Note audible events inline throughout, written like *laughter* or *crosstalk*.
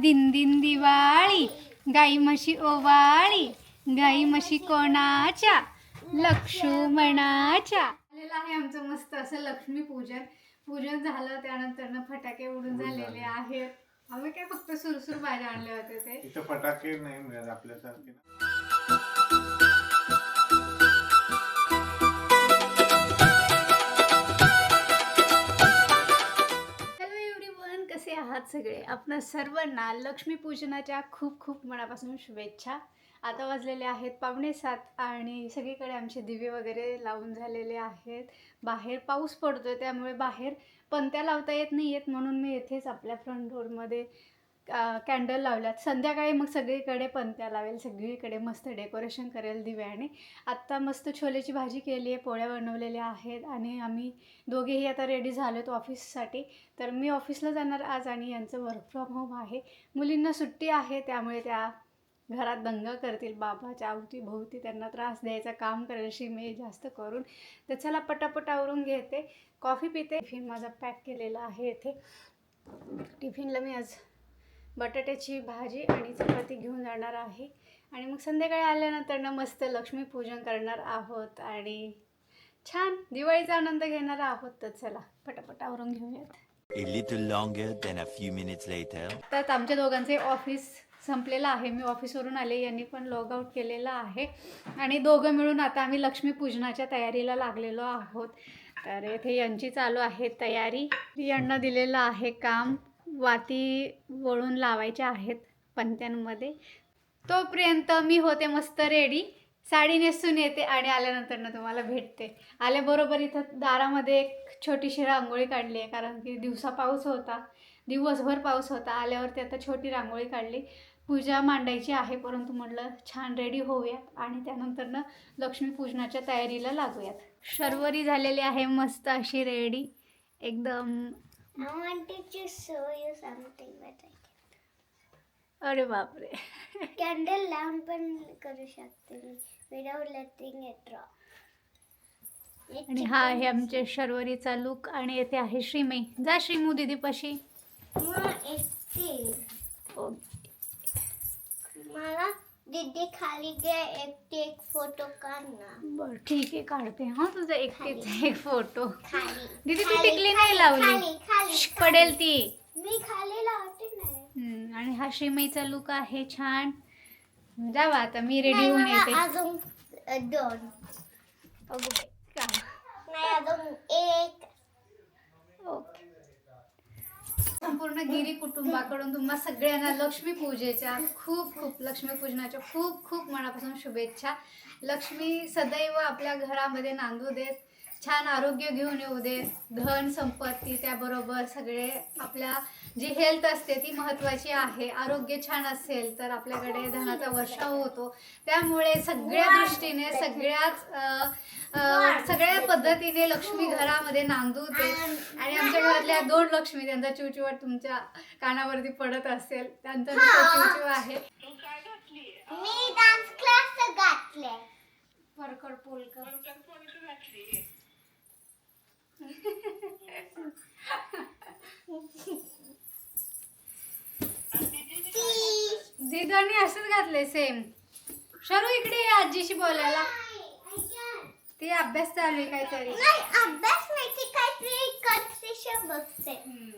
दिन दिन दिवाळी गाई म्हशी ओवाळी गाई म्हशी कोणाच्या लक्ष्मणाच्या आलेलं आहे आमचं मस्त असं लक्ष्मी पूजन. पूजन झालं त्यानंतर ना फटाके उडून झालेले आहेत. आम्ही काय फक्त सुरसुर भाज्या आणले होते ते. इथं फटाके नाही मिळत आपल्यासारखे. आहात सगळे. आपण सर्वांना लक्ष्मीपूजनाच्या खूप खूप मनापासून शुभेच्छा. आता वाजलेले आहेत पावणे सात आणि सगळीकडे आमचे दिवे वगैरे लावून झालेले आहेत. बाहेर पाऊस पडतोय त्यामुळे बाहेर पंत्या लावता येत नाही आहेत म्हणून मी येथेच आपल्या फ्रंट डोरमध्ये कॅन्डल लावल्यात. संध्याकाळी मग सगळीकडे पंत्या लावेल सगळीकडे मस्त डेकोरेशन करेल दिव्याने. आत्ता मस्त छोलेची भाजी केली आहे पोळ्या बनवलेल्या आहेत आणि आम्ही दोघेही आता रेडी झालो आहेत ऑफिससाठी तर मी ऑफिसला जाणार आज आणि यांचं वर्क फ्रॉम होम आहे. मुलींना सुट्टी आहे त्यामुळे त्या घरात दंगा करतील. बाबाच्या अवतीभोवती त्यांना त्रास द्यायचा काम करेल मी जास्त करून. तर चला पटापट आवरून घेते. कॉफी पिते. टिफिन माझा पॅक केलेला आहे इथे. टिफिनला मी आज बटाट्याची भाजी आणि चपाती घेऊन जाणार आहे. आणि मग संध्याकाळी आल्यानंतर ना मस्त लक्ष्मीपूजन करणार आहोत आणि छान दिवाळीचा आनंद घेणार आहोत तर चला पटापट आवरून घेऊयात. A little longer than a few minutes later. तर आमच्या दोघांचे ऑफिस संपलेलं आहे. मी ऑफिसवरून आले यांनी पण लॉग आऊट केलेलं आहे. आणि दोघं मिळून आता आम्ही लक्ष्मीपूजनाच्या तयारीला लागलेलो आहोत. तर येथे यांची चालू आहे तयारी. यांना दिलेलं आहे काम. वाती वळून लावायच्या आहेत पंत्यांमध्ये तोपर्यंत मी होते मस्त रेडी साडी नेसून येते आणि आल्यानंतर ना तुम्हाला भेटते. आल्याबरोबर इथं दारामध्ये एक छोटीशी रांगोळी काढली आहे कारण की दिवसा पाऊस होता दिवसभर पाऊस होता आल्यावरती आता छोटी रांगोळी काढली. पूजा मांडायची आहे परंतु म्हटलं छान रेडी होऊयात आणि त्यानंतरनं लक्ष्मीपूजनाच्या तयारीला लागूयात. शर्वरी झालेली आहे मस्त अशी रेडी एकदम I wanted to show you something, but I अरे बापरे. कॅन्डल लॅम्प पण करू शकते विदाउट लेटिंग इट ड्रॉ हा आहे आमच्या शर्वरीचा लुक आणि येथे आहे श्रीमय जा श्रीमू दीदी पशी. मला दीदी खाली गे एकटी एक फोटो काढ ना. बर ठीक आहे काढते. हा तुझा एकटीच एक फोटो. खाली. दीदी तू खाली, टिकली खाली, नाही लावली. खाली खाली पडेल ती. मी खाली लावते नाही हम्म, आणि हा श्रीमईचा लुक आहे छान. जावा आता मी रेडी नाही, होऊन मला येते. अजून अ, दोन. का? नाही अजून एक. ओके. संपूर्ण गिरी कुटुंबाकडून तुम्हा सगळ्यांना लक्ष्मी पूजेच्या खूप खूप लक्ष्मी पूजनाच्या खूप खूप मनापासून शुभेच्छा. लक्ष्मी सदैव आपल्या घरामध्ये नांदू देत. छान आरोग्य घेऊन येऊ देत धन संपत्ती त्याबरोबर सगळे आपल्या जी हेल्थ असते ती महत्त्वाची आहे. आरोग्य छान असेल तर आपल्याकडे धनाचा वर्षाव होतो. त्यामुळे सगळ्या दृष्टीने सगळ्याच सगळ्या पद्धतीने लक्ष्मी घरामध्ये नांदू दे. आणि आमच्या घरातल्या दोन लक्ष्मी त्यांचा चिवचिवाट तुमच्या कानावरती पडत असेल. त्यांचा चिवचिव आहे. मी डान्स क्लास घातले परकर पोलकर दिदानी असंच घातलंय सेम शरू इकडे ये आजीशी बोलायला. ती अभ्यास चालू आहे काहीतरी. नाही अभ्यास नाही ती काहीतरी कन्सेशन बघते. हम्म,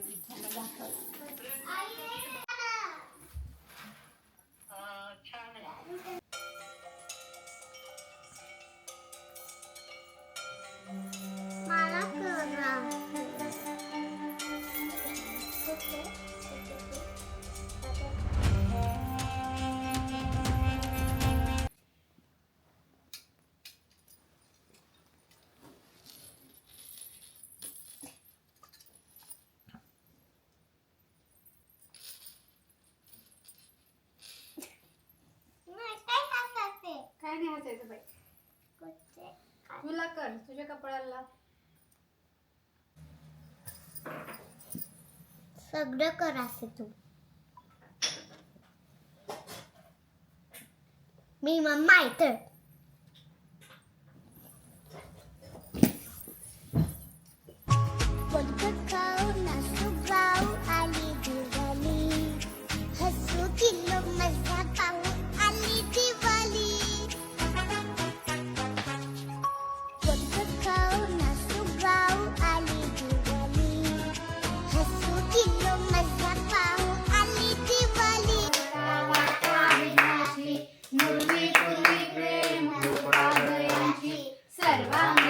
कर तुझ्या कपड्याला सगळं कर असे तू. मी मम्मा आहे पूर्वी पूर्वी प्रेम सर्वांग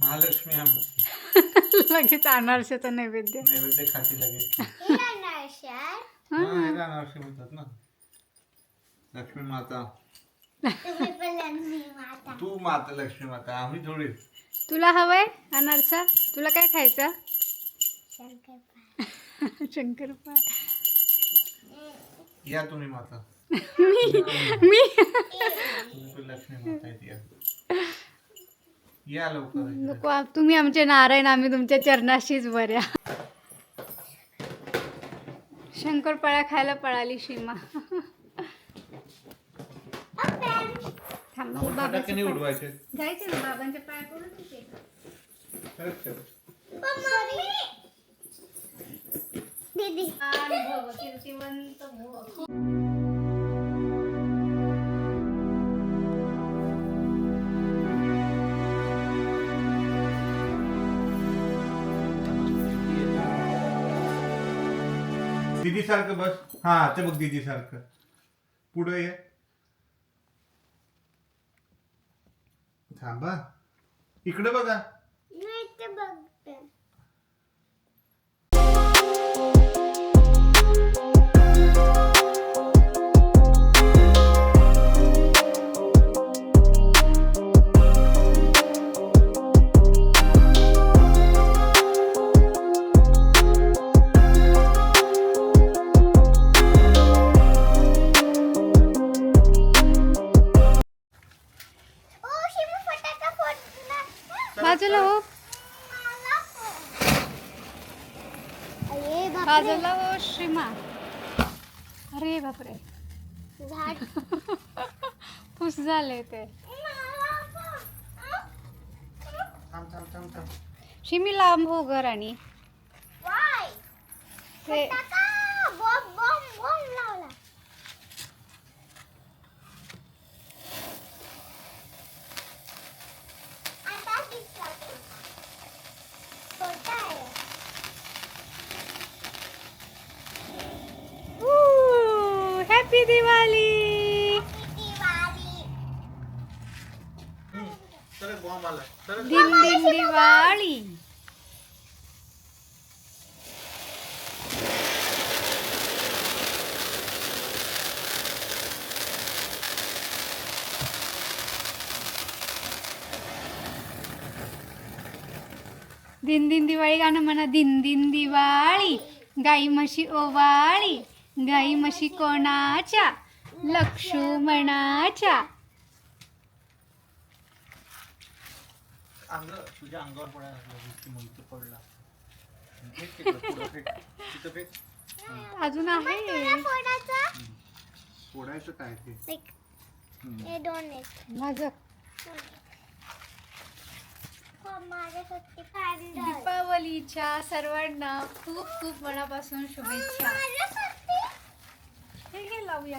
महालक्ष्मी *laughs* लगेच अनारशाचा नैवेद्य. नैवेद्य खाती लगेच. हे. हा, हे अनारसे म्हणतात ना. लक्ष्मी माता. *laughs* तू माता लक्ष्मी माता आम्ही थोडी. तुला हवंय अनारसा? तुला काय खायचं? शंकरपाळी. *laughs* शंकरपाळ. या तुम्ही माता. मी? तुम्ही पण लक्ष्मी माता या. या लवकर. तुम्ही आमचे नारायण आम्ही तुमच्या चरणाशीच बऱ्या. शंकरपाळ्या खायला पळाली सीमा. *laughs* थांब मग पाय- उडवायचे जायचे ना बाबांचे पाय पडून तिथे. खरंच खरंच. दीदी आणि भव कीर्तिवंत भव. दीदी सारखं बस हा ते बघ दीदी सारखं पुढे ये थांबा. इकडे बघा. नाही ते बघते. बाजूला हो श्रीमा. अरे बापरे. झाड. *laughs* फुस झाले ते. शिमी लांब हो घर आणि ते फटाका बॉम्ब बॉम्ब बॉम्ब लावला आता दिसला तो. छोटा आहे हॅपी दिवाळी दिवाळी चल बॉम्ब आला चल दिन दिन दिवाळी दिन दिन दिवाळी गाणं म्हणा. दिन दिन दिवाळी गाई म्हशी ओवाळी. गाई म्हशी कोणाच्या? लक्ष्मणाच्या. अंग तुझ्या अंगावर पडायला लागलं इतकी मुलगी पडला. फेक तिकडं, पुढं फेक. तिथं फेक. अजून आहे. फोडायचं? फोडायचं काय ते? हम्म. हे दोन आहेत. माझं. हो. दीपावलीच्या सर्वांना खूप खूप मनापासून शुभेच्छा. माझ्यासाठी? हे घे लावूया.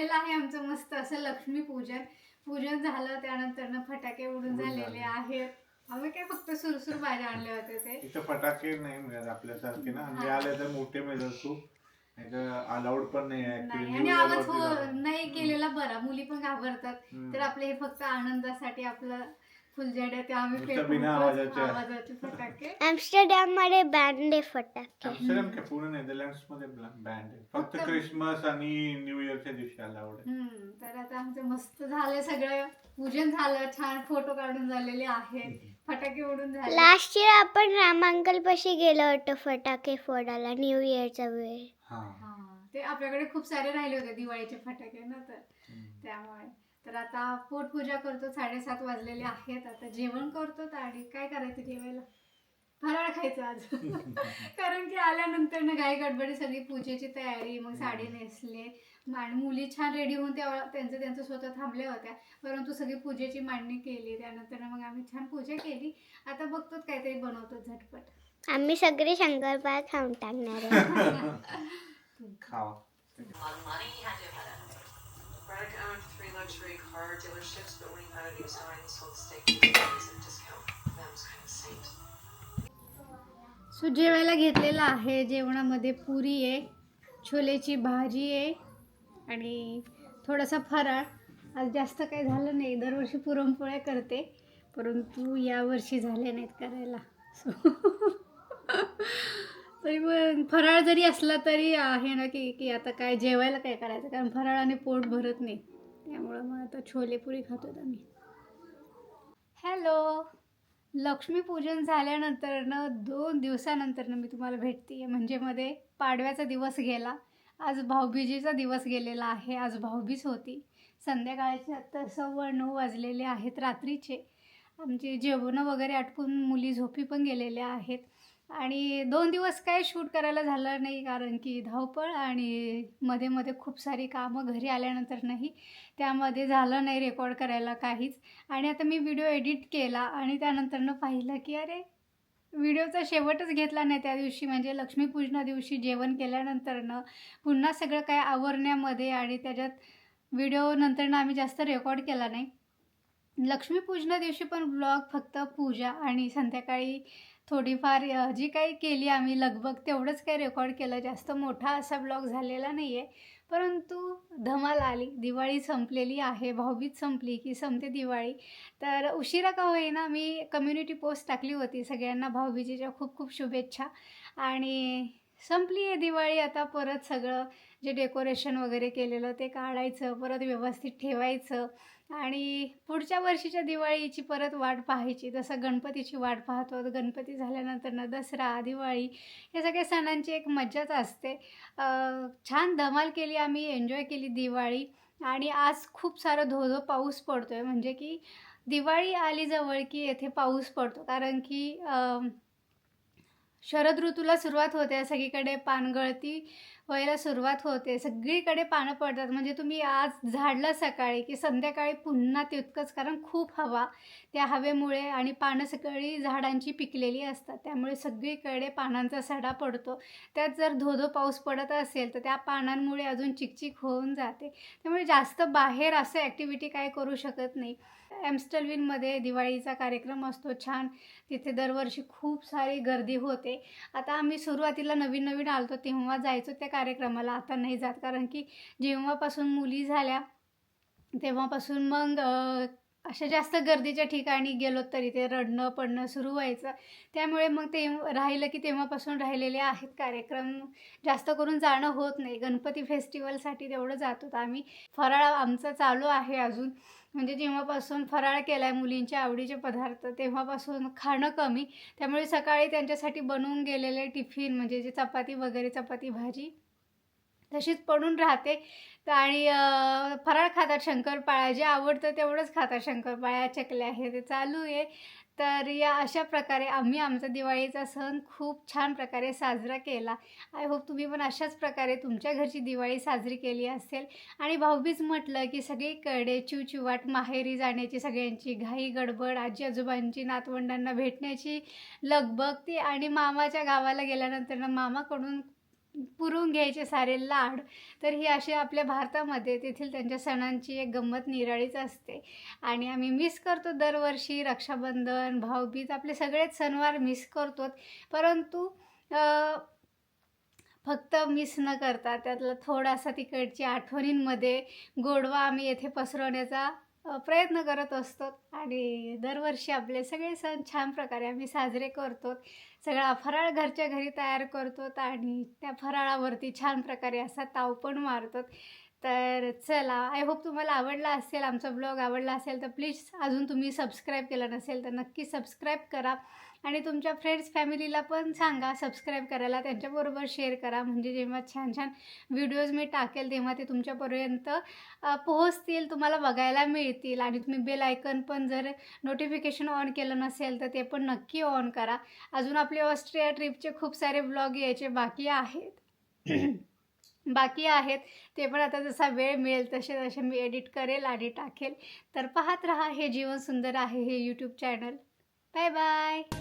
झालेलं आहे आमचं मस्त असं लक्ष्मी पूजन. पूजन झालं त्यानंतर फटाके उडून झालेले झाले. आहेत. आम्ही काय फक्त सुरसुर भाज्या आणले होते ते. इथं फटाके नाही मिळत आपल्यासारखे ना. हा. मिळाले तर मोठे मिळत खूप अलाउड पण नाही आणि आवाज हो. नाही केलेला बरा. मुली पण घाबरतात. तर आपले हे फक्त आनंदासाठी आपलं फुलझड्या ते आम्ही नुसतं फेकून बिना तोच आवाजाच्या. आवाजाचे फटाके. एम्स्टरडॅममध्ये बँड फटाके काय पूर्ण नेदरलँड्समध्ये बँड आहे फक्त फक्त- क्रिसमस आणि न्यू इयरच्या दिवशी अलाउड आहे हम्म तर आता आमचं मस्त झालं सगळं. पूजन झालं छान फोटो काढून झालेले आहेत. फटाके उडून झाले. लास्ट इयर आपण रामांकल पाशी गेलो होतो फटाके फोडायला न्यू इयरचा वेळ. हा. हा ते आपल्याकडे खूप सारे राहिले होते दिवाळीचे फटाके ना तर. हम्म. त्यामुळे. तर आता पोटपूजा करतो साडेसात वाजलेले आहेत. आता जेवण करतो आणि काय करायचं जेवायला? फराळ खायचं आज. *laughs* कारण की आल्यानंतर ना घाई गडबडी सगळी पूजेची तयारी मग साडी नेसले. आणि मुली छान रेडी होऊन तेव्हा त्यांचं त्यांचं स्वतः थांबल्या होत्या. परंतु सगळी पूजेची मांडणी केली. त्यानंतर मग आम्ही छान पूजा केली. आता बघतोच काहीतरी बनवतो झटपट. आम्ही सगळे शंकरपाळ खाऊन टाकणार आहे. *laughs* *laughs* खावा. A owned three luxury car dealerships, but when you had a new he sold steak at a discount. That was kind of saint. So जेवायला घेतलेलं आहे जेवणामध्ये पुरी आहे छोलेची भाजी आहे आणि थोडासा फराळ आज जास्त काही झालं नाही दरवर्षी पुरणपोळ्या करते परंतु यावर्षी झाल्या नाहीत करायला सो तरी पण फराळ जरी असला तरी आहे ना की की आता काय जेवायला काय करायचं? कारण फराळाने पोट भरत नाही. त्यामुळं मग आता छोले पुरी खातो आम्ही हॅलो! लक्ष्मीपूजन झाल्यानंतरनं दोन दिवसानंतरनं मी तुम्हाला भेटते म्हणजे मध्ये पाडव्याचा दिवस गेला. आज भाऊबीजेचा दिवस गेलेला आहे. आज भाऊबीज होती. संध्याकाळचे आत्ता सव्वा नऊ वाजलेले आहेत रात्रीचे. आमचे जेवणं वगैरे आटपून मुली झोपी पण गेलेल्या आहेत. आणि दोन दिवस काय शूट करायला झालं नाही कारण की धावपळ आणि मध्ये मध्ये खूप सारी कामं घरी आल्यानंतर नाही. त्यामध्ये झालं नाही रेकॉर्ड करायला काहीच. आणि आता मी व्हिडिओ एडिट केला आणि त्यानंतरनं पाहिलं की अरे व्हिडिओचा शेवटच घेतला नाही त्या दिवशी. म्हणजे लक्ष्मीपूजना दिवशी जेवण केल्यानंतरनं पुन्हा सगळं काय आवरण्यामध्ये आणि त्याच्यात व्हिडिओ नंतरनं आम्ही जास्त रेकॉर्ड केला नाही. लक्ष्मीपूजना दिवशी पण ब्लॉग फक्त पूजा आणि संध्याकाळी थोडीफार जी काही केली आम्ही लगबग तेवढंच काही रेकॉर्ड केलं. जास्त मोठा असा ब्लॉग झालेला नाही आहे परंतु धमाल आली. दिवाळी संपलेली आहे. भाऊबीज संपली की संपते दिवाळी. तर उशिरा का होईना मी कम्युनिटी पोस्ट टाकली होती सगळ्यांना भाऊबीजेच्या खूप खूप शुभेच्छा. आणि संपली आहे दिवाळी. आता परत सगळं जे डेकोरेशन वगैरे केलेलं ते काढायचं परत व्यवस्थित ठेवायचं. आणि पुढच्या वर्षीच्या दिवाळीची परत वाट पाहायची. जसं गणपतीची वाट पाहतो गणपती झाल्यानंतर दसरा दिवाळी या सगळ्या सणांची एक मज्जाच असते. छान धमाल केली आम्ही एन्जॉय केली दिवाळी. आणि आज खूप सारं धोधो पाऊस पडतो आहे म्हणजे की दिवाळी आली जवळ की येथे पाऊस पडतो. कारण की शरद ऋतूला सुरुवात होते. सगळीकडे पानगळती व्हायला सुरुवात होते. सगळीकडे पानं पडतात. म्हणजे तुम्ही आज झाडलं सकाळी की संध्याकाळी पुन्हा तितकंच कारण खूप हवा त्या हवेमुळे आणि पानं सगळी झाडांची पिकलेली असतात. त्यामुळे सगळीकडे पानांचा सडा पडतो. त्यात जर धोधो पाऊस पडत असेल तर त्या पानांमुळे अजून चिकचिक होऊन जाते. त्यामुळे जास्त बाहेर असं ॲक्टिव्हिटी काय करू शकत नाही. ॲम्स्टलविनमध्ये दिवाळीचा कार्यक्रम असतो छान. तिथे दरवर्षी खूप सारी गर्दी होते. आता आम्ही सुरुवातीला नवीन नवीन आलतो तेव्हा जायचो त्या कार्यक्रमाला आता नाही जात. कारण की जेव्हापासून मुली झाल्या तेव्हापासून मग अशा जास्त गर्दीच्या ठिकाणी गेलो तरी ते रडणं पडणं सुरू व्हायचं. त्यामुळे मग ते राहिलं की तेव्हापासून राहिलेले आहेत कार्यक्रम. जास्त करून जाणं होत नाही. गणपती फेस्टिवलसाठी तेवढं जात होतं आम्ही. फराळ आमचा चालू आहे अजून. म्हणजे जेव्हापासून फराळ केला आहे मुलींच्या आवडीचे पदार्थ तेव्हापासून खाणं कमी. त्यामुळे सकाळी त्यांच्यासाठी बनवून गेलेले टिफिन म्हणजे जे चपाती वगैरे चपाती भाजी तशीच पडून राहते. तर आणि फराळ खातात शंकरपाळ्या जे आवडतं तेवढंच खातात शंकरपाळ्या चकल्या हे ते चालू आहे. तर या अशा प्रकारे आम्ही आमचा दिवाळीचा सण खूप छान प्रकारे साजरा केला. आय होप तुम्ही पण अशाच प्रकारे तुमच्या घरची दिवाळी साजरी केली असेल. आणि भाऊबीज म्हटलं की सगळीकडे चिवचिवाट माहेरी जाण्याची सगळ्यांची घाई गडबड आजी आजोबांची नातवंडांना भेटण्याची लगबग ती आणि मामाच्या गावाला गेल्यानंतर मामाकडून पुरवून घ्यायचे सारे लाड तर ही अशी आपल्या भारतामध्ये तेथील त्यांच्या सणांची एक गंमत निराळीच असते. आणि आम्ही मिस करतो दरवर्षी रक्षाबंधन भाऊबीज आपले सगळेच सणवार मिस करतो परंतु फक्त मिस न करता त्यातला थोडासा तिकडची आठवणींमध्ये गोडवा आम्ही येथे पसरवण्याचा प्रयत्न करत असतो आणि दरवर्षी आपले सगळे सण छान प्रकारे आम्ही साजरे करतो. सगळा फराळ घरच्या घरी तयार करतो आणि त्या फराळावरती छान प्रकारे असा ताव पण मारतो. तर चला आय होप तुम्हाला आवडला असेल आमचा ब्लॉग आवडला असेल तर प्लीज अजून तुम्ही सबस्क्राईब केलं नसेल तर नक्की सबस्क्राईब करा. आणि तुमच्या फ्रेंड्स फॅमिलीला पण सांगा सबस्क्राईब करायला. त्यांच्याबरोबर शेअर करा. म्हणजे जेव्हा छान छान व्हिडिओज मी टाकेल तेव्हा ते तुमच्यापर्यंत पोहोचतील तुम्हाला बघायला मिळतील. आणि तुम्ही बेल आयकन पण जर नोटिफिकेशन ऑन केलं नसेल तर ते पण नक्की ऑन करा. अजून आपले ऑस्ट्रिया ट्रिपचे खूप सारे ब्लॉग यायचे बाकी आहेत. बाकी आहेत. ते पण आता जसा वेळ मिळेल तसे तसे मी एडिट करेल आणि टाकेल. तर पाहत राहा. हे जीवन सुंदर आहे हे यूट्यूब चॅनल Bye bye.